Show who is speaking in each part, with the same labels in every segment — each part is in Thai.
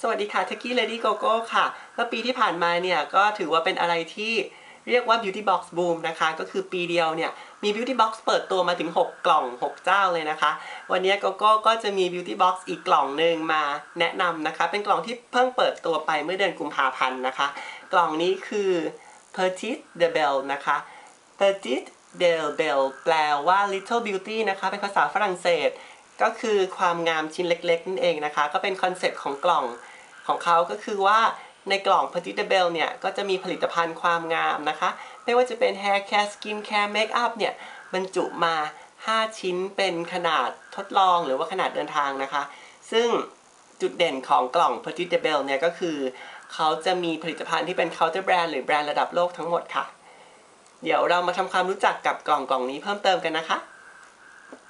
Speaker 1: สวัสดีค่ะทักกี้เลดี้โกโก้ค่ะ เมื่อปีที่ผ่านมาเนี่ยก็ถือว่าเป็นอะไรที่เรียกว่า Beauty Box Boom นะคะ ก็คือปีเดียวเนี่ย มี Beauty Box เปิดตัวมาถึง 6 กล่อง 6 เจ้าเลยนะคะ วันนี้โกโก้ก็จะมี Beauty Box อีกกล่องหนึ่งมาแนะนำนะคะ เป็นกล่องที่เพิ่งเปิดตัวไปเมื่อเดือนกุมภาพันธ์นะคะ กล่องนี้คือ Petite de Belle นะคะ Petite de Belle แปลว่า Little Beauty นะคะ เป็นภาษาฝรั่งเศส ก็คือความงามชิ้นเล็กๆนั่นเองนะคะ ก็เป็นคอนเซ็ปต์ของกล่องของเขาก็คือว่าในกล่อง Petite Belle เนี่ย ก็จะมีผลิตภัณฑ์ความงามนะคะ ไม่ว่าจะเป็น Hair Care Skin Care Makeup เนี่ยบรรจุมา 5 ชิ้นเป็นขนาดทดลองหรือว่าขนาดเดินทางนะคะ ซึ่งจุดเด่นของกล่อง Petite de Belle เนี่ยก็คือ เขาจะมีผลิตภัณฑ์ที่เป็น counter brand หรือแบรนด์ระดับโลกทั้งหมดค่ะ เดี๋ยวเรามาทำความรู้จักกับกล่องกล่องนี้เพิ่มเติมกันนะคะ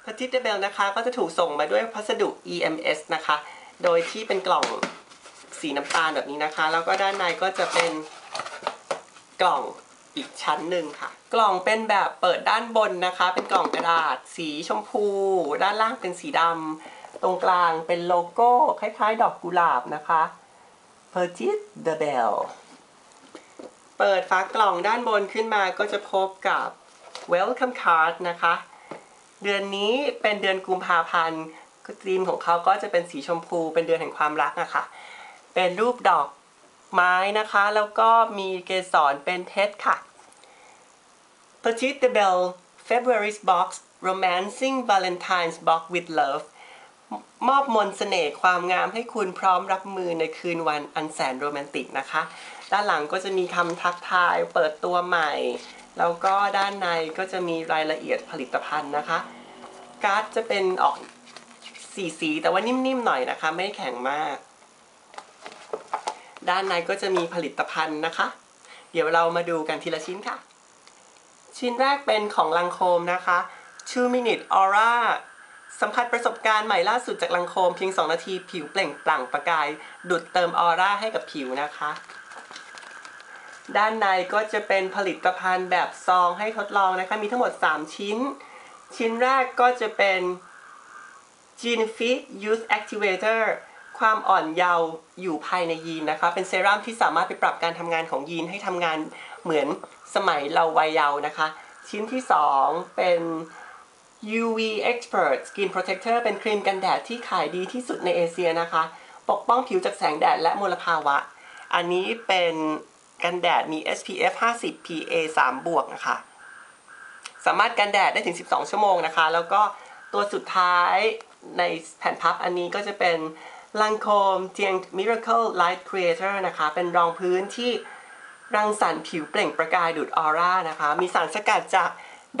Speaker 1: Petite de Belle นะคะ ก็จะถูกส่งมาด้วยพัสดุ EMS นะคะ โดยที่เป็นกล่องสีน้ำตาลแบบนี้นะคะ แล้วก็ด้านในก็จะเป็นกล่องอีกชั้นหนึ่งค่ะ กล่องเป็นแบบเปิดด้านบนนะคะ เป็นกล่องกระดาษ สีชมพู ด้านล่างเป็นสีดำตรงกลางเป็นโลโก้คล้ายๆ ดอกกุหลาบนะคะ Petite de Bell เปิดฝากล่องด้านบนขึ้นมาก็จะพบกับ Welcome Card นะคะ เดือนนี้เป็นเดือนกุมภาพันธ์ธีมของเขาก็จะเป็นสีชมพูเป็นเดือนแห่งความรักนะคะเป็นรูปดอกไม้นะคะ แล้วก็มีเกสรเป็นเพชรค่ะ Petite de Belle February's Box Romancing Valentine's Box with Love มอบมนสเสน่ห์ความงามให้คุณพร้อมรับมือในคืนวันอันแสนโรแมนติกนะคะ ด้านหลังก็จะมีคำทักทายเปิดตัวใหม่ แล้วก็ด้านในก็จะมีรายละเอียดผลิตภัณฑ์นะคะ การ์ดจะเป็นออกสีสีแต่ว่านิ่มๆหน่อยนะคะ ไม่แข็งมาก ด้านในก็จะมีผลิตภัณฑ์นะคะ เดี๋ยวเรามาดูกันทีละชิ้นค่ะ ชิ้นแรกเป็นของลังโคมนะคะ 2 minute aura สัมผัสประสบการณ์ใหม่ล่าสุดจากลังโคมเพียง 2 นาทีผิวเปล่งปลั่งประกาย ดุดเติมออร่าให้กับผิวนะคะ ด้านในก็จะเป็นผลิตภัณฑ์แบบซองให้ทดลองนะคะ มีทั้งหมด 3 ชิ้น ชิ้นแรกก็จะเป็น Genefit Youth Activator ความอ่อนเยาว์อยู่ภายในยีนนะคะ เป็นเซรั่มที่สามารถไปปรับการทำงานของยีนให้ทำงานเหมือนสมัยเราวัยเยาว์นะคะ ชิ้นที่ 2 เป็น UV Expert Skin Protector เป็นครีมกันแดดที่ขายดีที่สุดในเอเชียนะคะ ปกป้องผิวจากแสงแดดและมลภาวะ อันนี้เป็น กันแดดมี SPF 50 PA 3 บวกนะคะ สามารถกันแดดได้ถึง 12 ชั่วโมงนะคะ แล้วก็ตัวสุดท้ายในแผ่นพับอันนี้ก็จะเป็นลังโคมเทียง Miracle Light Creator นะคะ เป็นรองพื้นที่รังสรรค์ผิวเปล่งประกายดูดออร่านะคะ มีสารสกัดจาก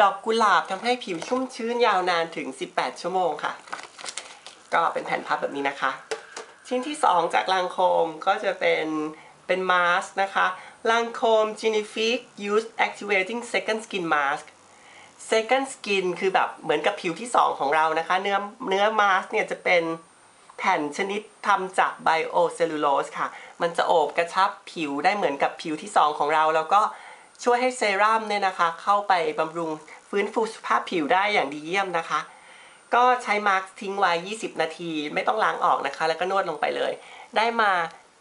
Speaker 1: ดอกกุหลาบทำให้ผิวชุ่มชื้นยาวนานถึง 18 ชั่วโมงค่ะ ก็เป็นแผ่นพับแบบนี้นะคะ ชิ้นที่ 2 จากลังโคมก็จะเป็นเป็นมาสก์นะคะ ลังโคม Genifique Youth Activating Second Skin Mask Second Skin คือแบบเหมือนกับผิวที่ 2 ของเรานะคะ เนื้อเนื้อมาสก์เนี่ยจะเป็นแผ่นชนิดทำจากไบโอเซลลูโลสค่ะ มันจะโอบกระชับผิวได้เหมือนกับผิวที่ 2 ของเรา แล้วก็ช่วยให้เซรั่มเนี่ยนะคะ เข้าไปบำรุงฟื้นฟูสภาพผิวได้อย่างดีเยี่ยมนะคะ ก็ใช้มาร์กทิ้งไว้ 20 นาที ไม่ต้องล้างออกนะคะ แล้วก็นวดลงไปเลย ได้มา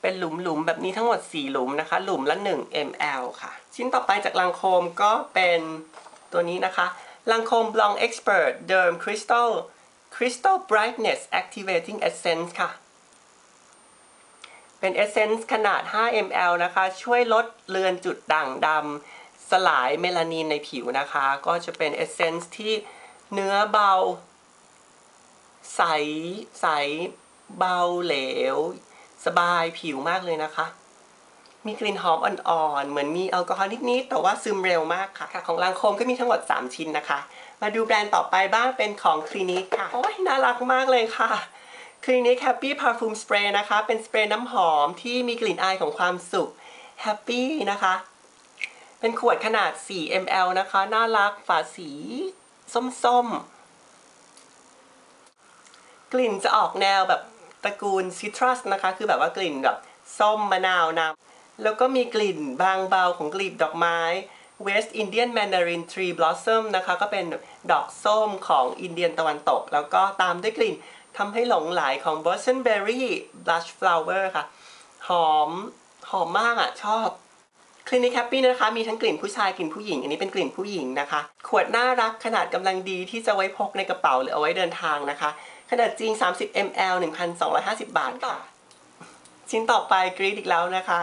Speaker 1: เป็นหลุมๆแบบนี้ทั้งหมด 4 หลุมนะคะ หลุมละ 1 ml ค่ะ ชิ้นต่อไปจากลังโคมก็เป็นตัวนี้นะคะ ลังโคม Blanc Expert Derm Crystal Crystal Brightness Activating Essence ค่ะ เป็น Essence ขนาด 5 ml นะคะ ช่วยลดเลือนจุดด่างดำสลายเมลานินในผิวนะคะ ก็จะเป็น Essence ที่เนื้อเบา ใส ใส เบาเหลว สบายผิวมากเลยนะคะ มีกลิ่นหอมอ่อนๆ เหมือนมีแอลกอฮอล์นิดๆ แต่ว่าซึมเร็วมากค่ะ ของลังโคมก็มีทั้งหมด 3 ชิ้นนะคะ มาดูแบรนด์ต่อไปบ้างเป็นของคลินิกค่ะ โอ้ยน่ารักมากเลยค่ะคลินิก Happy Parfum Spray นะคะ เป็นสเปรย์น้ำหอมที่มีกลิ่นอายของความสุข Happy นะคะ เป็นขวดขนาด 4 ml นะคะ น่ารักฝาสี ส้มๆ กลิ่นจะออกแนวแบบ ตระกูลซิตรัสนะคะ คือแบบว่ากลิ่นแบบส้มมะนาวนำแล้วก็มีกลิ่นบางเบาของกลีบดอกไม้ West Indian Mandarin Tree Blossom นะคะ ก็เป็นดอกส้มของอินเดียนตะวันตก แล้วก็ตามด้วยกลิ่นทำให้หลงไหลของ Boysenberry Blush Flower ค่ะ หอม หอมมากอะ ชอบคลินิกแฮปปี้นะคะ มีทั้งกลิ่นผู้ชายกลิ่นผู้หญิง อันนี้เป็นกลิ่นผู้หญิงนะคะ ขวดน่ารักขนาดกำลังดีที่จะไว้พกในกระเป๋าหรือเอาไว้เดินทางนะคะ ขนาดจริง 30 ml 1,250 บาทค่ะ ชิ้นต่อไปกรีดอีกแล้วนะคะ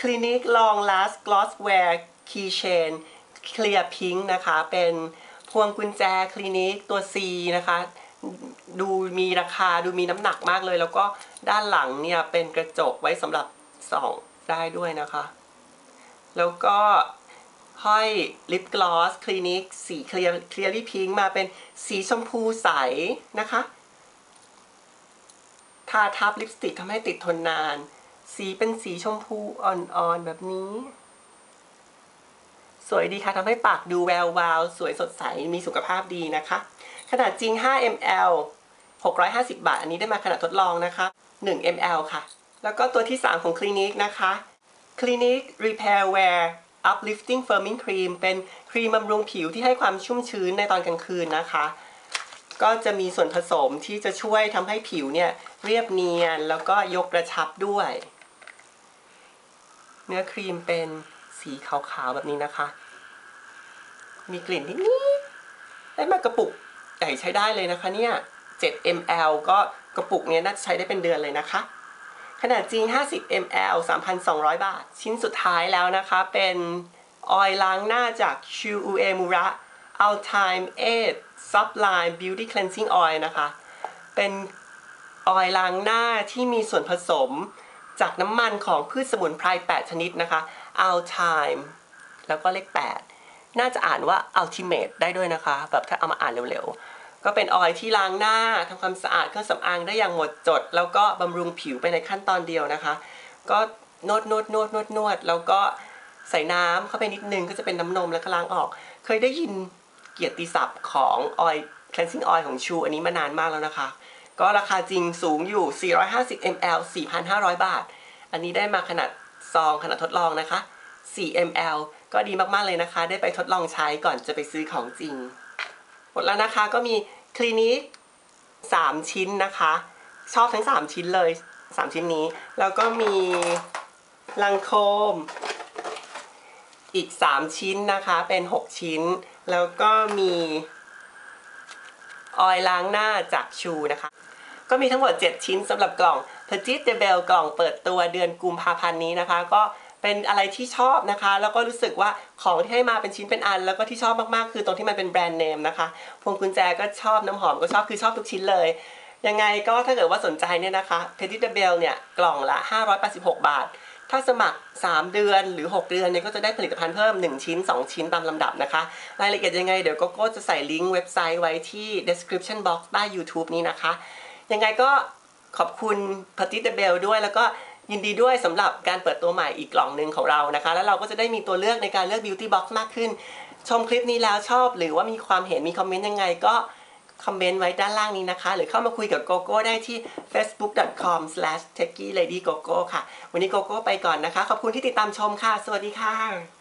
Speaker 1: Clinique Long Last Glosswear Keychain Clear Pink นะคะ เป็นพวงกุญแจคลินิกตัว C นะคะ ดูมีราคาดูมีน้ำหนักมากเลย แล้วก็ด้านหลังเนี่ยเป็นกระจกไว้สำหรับส่องได้ด้วยนะคะ แล้วก็ห้อยลิปกลอสคลินิกสีเคลียร์เคลียร์ลี่พิงมาเป็นสีชมพูใสนะคะทาทับลิปสติกทำให้ติดทนนาน สีเป็นสีชมพูอ่อนๆแบบนี้ สวยดีค่ะทำให้ปากดูแวววาว สวยสดใส มีสุขภาพดีนะคะ ขนาดจริง 5 ml 650 บาท อันนี้ได้มาขนาดทดลองนะคะ 1 ml ค่ะ แล้วก็ตัวที่ 3 ของคลินิกนะคะคลินิก Repair Wear Uplifting Firming Cream เป็นครีมบำรุงผิวที่ให้ความชุ่มชื้นในตอนกลางคืนนะคะ ก็จะมีส่วนผสมที่จะช่วยทำให้ผิวเนี่ยเรียบเนียนแล้วก็ยกกระชับด้วย เนื้อครีมเป็นสีขาวๆแบบนี้นะคะ มีกลิ่นนิดๆได้มากระปุกใหญ่ใช้ได้เลยนะคะเนี่ย 7 ml ก็กระปุกเนี้ยน่าจะใช้ได้เป็นเดือนเลยนะคะ ขนาดจริง 50 ml 3,200 บาท ชิ้นสุดท้ายแล้วนะคะ เป็นออยล์ล้างหน้าจาก Shu Uemura Altyme 8 Sublime Beauty Cleansing Oil นะคะ เป็นออยล์ล้างหน้าที่มีส่วนผสมจากน้ำมันของพืชสมุนไพร 8 ชนิดนะคะ Altyme แล้วก็เลข 8 น่าจะอ่านว่า Ultimate ได้ด้วยนะคะ แบบถ้าเอามาอ่านเร็วๆ ก็เป็นออยล์ที่ล้างหน้าทำความสะอาดเครื่องสำอางได้อย่างหมดจด แล้วก็บำรุงผิวไปในขั้นตอนเดียวนะคะ ก็นวดนวดนวดนวดนวดแล้วก็ใส่น้ำเข้าไปนิดนึงก็จะเป็นน้ำนมแล้วก็ล้างออก เคยได้ยิน เกียรติศัพท์ของออยล์ cleansing oil ของชู อันนี้มานานมากแล้วนะคะ ก็ราคาจริงสูงอยู่ 450 ml 4,500 บาท อันนี้ได้มาขนาดซองขนาดทดลองนะคะ 4 ml ก็ดีมากๆเลยนะคะ ได้ไปทดลองใช้ก่อนจะไปซื้อของจริง หมดแล้วนะคะก็มีคลินิก3 ชิ้นนะคะ ชอบทั้ง 3 ชิ้นเลย 3 ชิ้นนี้ แล้วก็มีลังโคม อีก 3 ชิ้นนะคะเป็น 6 ชิ้น แล้วก็มีออยล์ล้างหน้าจากชูนะคะ ก็มีทั้งหมด 7 ชิ้นสำหรับกล่อง Petit de b e l กล่องเปิดตัวเดือนกุมภาพันธ์นี้นะคะ ก็เป็นอะไรที่ชอบนะคะ แล้วก็รู้สึกว่าของที่ให้มาเป็นชิ้นเป็นอัน แล้วก็ที่ชอบมากๆ คือตรงที่มันเป็นแบรนด์เนมนะคะ พวงกุญแจก็ชอบน้ำหอมก็ชอบคือชอบทุกชิ้นเลย ยังไงก็ถ้าเกิดว่าสนใจเนี่ยนะคะ Petit de b e l เนี่ยกล่องละ 586 บาท ถ้าสมัคร 3 เดือนหรือ 6 เดือนเนี่ยก็จะได้ผลิตภัณฑ์เพิ่ม 1 ชิ้น 2 ชิ้นตามลำดับนะคะ รายละเอียดยังไงเดี๋ยวโกโก้จะใส่ลิงก์เว็บไซต์ไว้ที่ description box ใต้ YouTube นี้นะคะ ยังไงก็ขอบคุณ p a t i t e b e l ด้วยแล้วก็ยินดีด้วยสำหรับการเปิดตัวใหม่อีกกล่องหนึ่งของเรานะคะ แล้วเราก็จะได้มีตัวเลือกในการเลือก Beauty Box มากขึ้น ชมคลิปนี้แล้วชอบ หรือว่ามีความเห็นมีคอมเมนต์ยังไงก็ คอมเมนต์ไว้ด้านล่างนี้นะคะ หรือเข้ามาคุยกับโกโก้ได้ที่ facebook.com/techieladygogo ค่ะ วันนี้โกโก้ไปก่อนนะคะ ขอบคุณที่ติดตามชมค่ะ สวัสดีค่ะ